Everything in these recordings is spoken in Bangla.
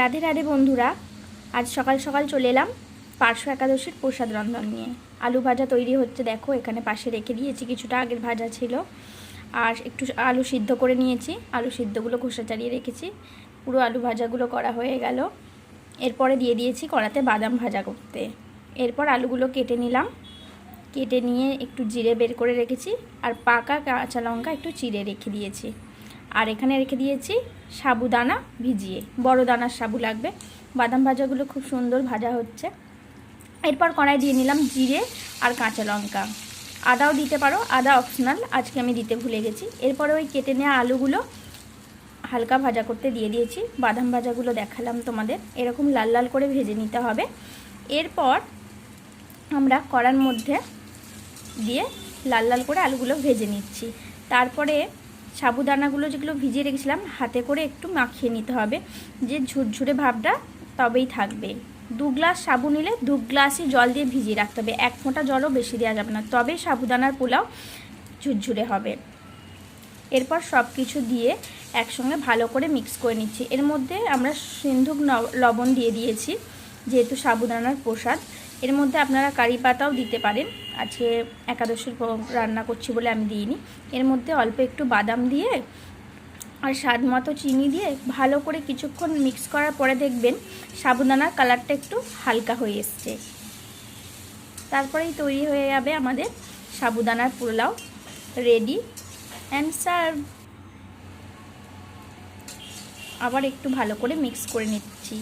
রাধে রাধে বন্ধুরা, আজ সকাল সকাল চলে এলাম পার্শ্ব একাদশীর প্রসাদ রন্ধন নিয়ে। আলু ভাজা তৈরি হচ্ছে, দেখো, এখানে পাশে রেখে দিয়েছি, কিছুটা আগের ভাজা ছিল। আর একটু আলু সিদ্ধ করে নিয়েছি, আলু সিদ্ধগুলো খোসা চালিয়ে রেখেছি, পুরো আলু ভাজাগুলো করা হয়ে গেল। এরপরে দিয়ে দিয়েছি কড়াতে বাদাম ভাজা করতে। এরপর আলুগুলো কেটে নিলাম, কেটে নিয়ে একটু জিরে বের করে রেখেছি, আর পাকা কাঁচা লঙ্কা একটু চিড়ে রেখে দিয়েছি। আর এখানে রেখে দিয়েছি সাবুদানা ভিজিয়ে। বড় দানার সাবু লাগবে। বাদাম ভাজাগুলো খুব সুন্দর ভাজা হচ্ছে। এরপর কড়াই দিয়ে নিলাম জিরে আর কাঁচা লঙ্কা। আদাও দিতে পারো, আদা অপশনাল আজকে আমি দিতে ভুলে গেছি। এরপরে ওই কেটে নেওয়া আলুগুলো হালকা ভাজা করতে দিয়ে দিয়েছি। বাদাম ভাজাগুলো দেখালাম তোমাদের। এরকম লাল লাল করে ভেজে নিতে হবে। এরপর আমরা কড়ার মধ্যে দিয়ে লাল লাল করে আলুগুলো ভেজে নিচ্ছি। তারপরে সাবুদানাগুলো যেগুলো ভিজিয়ে রেখেছিলাম, হাতে করে একটু মাখিয়ে নিতে হবে। যে ঝুরঝুরে ভাবটা তবেই থাকবে। দু গ্লাস সাবু নিলে দু গ্লাসই জল দিয়ে ভিজিয়ে রাখতে হবে। এক ফোঁটা জলও বেশি দেওয়া যাবে না। তবেই সাবুদানার পোলাও ঝুরঝুরে হবে। এরপর সব কিছু দিয়ে একসঙ্গে ভালো করে মিক্স করে নিচ্ছি। এর মধ্যে আমরা সিন্ধুক লবণ দিয়ে দিয়েছি, যেহেতু সাবুদানার প্রসাদ। এর মধ্যে আপনারা কারি পাতাও দিতে পারেন। আজকে একাদশীর রান্না করছি বলে আমি দিইনি। এর মধ্যে অল্প একটু বাদাম দিয়ে আর স্বাদ মতো চিনি দিয়ে ভালো করে কিছুক্ষণ মিক্স করার পরে দেখবেন সাবুদানার কালারটা একটু হালকা হয়ে এসছে। তারপরেই তৈরি হয়ে যাবে আমাদের সাবুদানার পোলাও রেডি। অ্যান্ড সার্ভ আবার একটু ভালো করে মিক্স করে নিচ্ছি।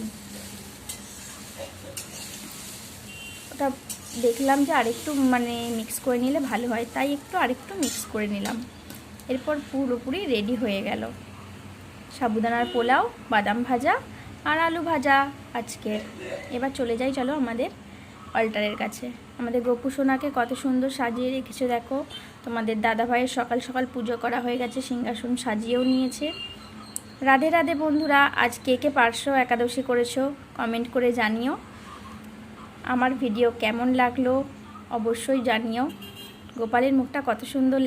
ওটা দেখলাম যে আরেকটু মানে মিক্স করে নিলে ভালো হয়, তাই একটু আরেকটু মিক্স করে নিলাম। এরপর পুরোপুরি রেডি হয়ে গেল। সাবুদানার পোলাও, বাদাম ভাজা আর আলু ভাজা আজকের। এবার চলে যাই চলো আমাদের অল্টারের কাছে। আমাদের গোপু সোনাকে কত সুন্দর সাজিয়ে রেখেছে দেখো। তোমাদের দাদা ভাইয়ের সকাল সকাল পুজো করা হয়ে গেছে, সিংহাসন সাজিয়েও নিয়েছে। রাধে রাধে বন্ধুরা, আজ কে কে পার্শ্ব একাদশী করেছ কমেন্ট করে জানিও। আমার ভিডিও কেমন লাগল অবশ্যই জানিও। গোপালের মুখটা কত সুন্দর